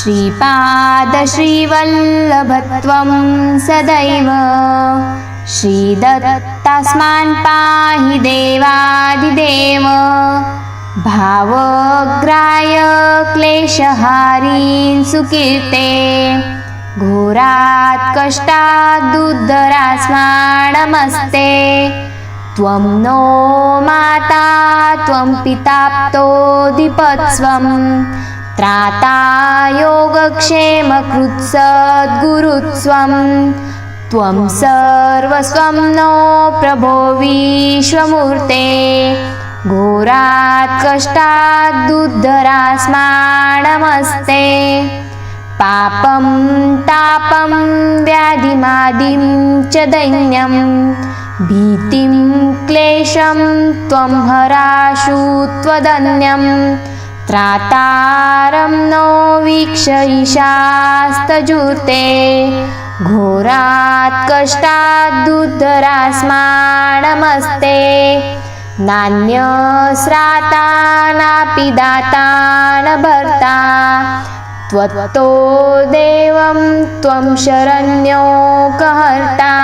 श्रीपादश्रीवल्लभत्वं सदैव। श्रीदत्तास्मान् पाहि देवादिदेव। भावग्राय क्लेशहारीन् सुकीर्ते। घोरात् कष्टाद्दुद्धरास्माणमस्ते त्वं नो माता त्वं पिताप्तोऽधिपत्स्वं। त्रातायो योगक्षेमकृत्सद्गुरुत्वं त्वं सर्वस्वं नो प्रभो विश्वमूर्ते। घोरात् कष्टादुद्धरास्माणमस्ते पापं तापं व्याधिमादिं च दैन्यं। भीतिं क्लेशं त्वं हराशु त्वदन्यम् त्रातारं नो वीक्षयिशास्तजुते घोरात् कष्टाद्दुद्धरास्माणमस्ते नान्यस्राता नापि दाता न भर्ता। त्वत्तो देवं त्वं शरण्योकहर्ता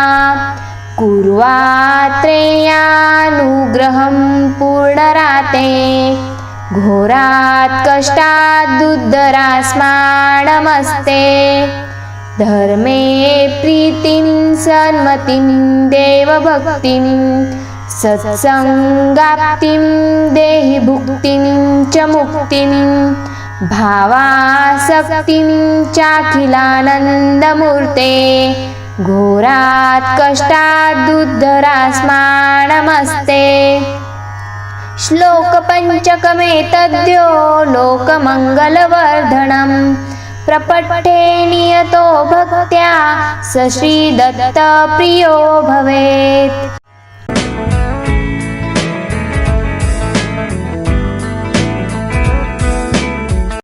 कुर्वात्रेयानुग्रहं पूर्णराते। घोरात् कष्टादुद्धरास्माणमस्ते धर्मे प्रीतिं सन्मतिं देवभक्तिं सत्सङ्गाप्तिं देहि भुक्तिं च मुक्तिं भावासक्तिं चाखिलानन्दमूर्ते. घोरात् कष्टादुद्धरास्माणमस्ते श्लोकपञ्चकमेतद्यो लोकमङ्गलवर्धनं प्रपठे नियतो भक्त्या स श्रीदत्तप्रियो भवेत्।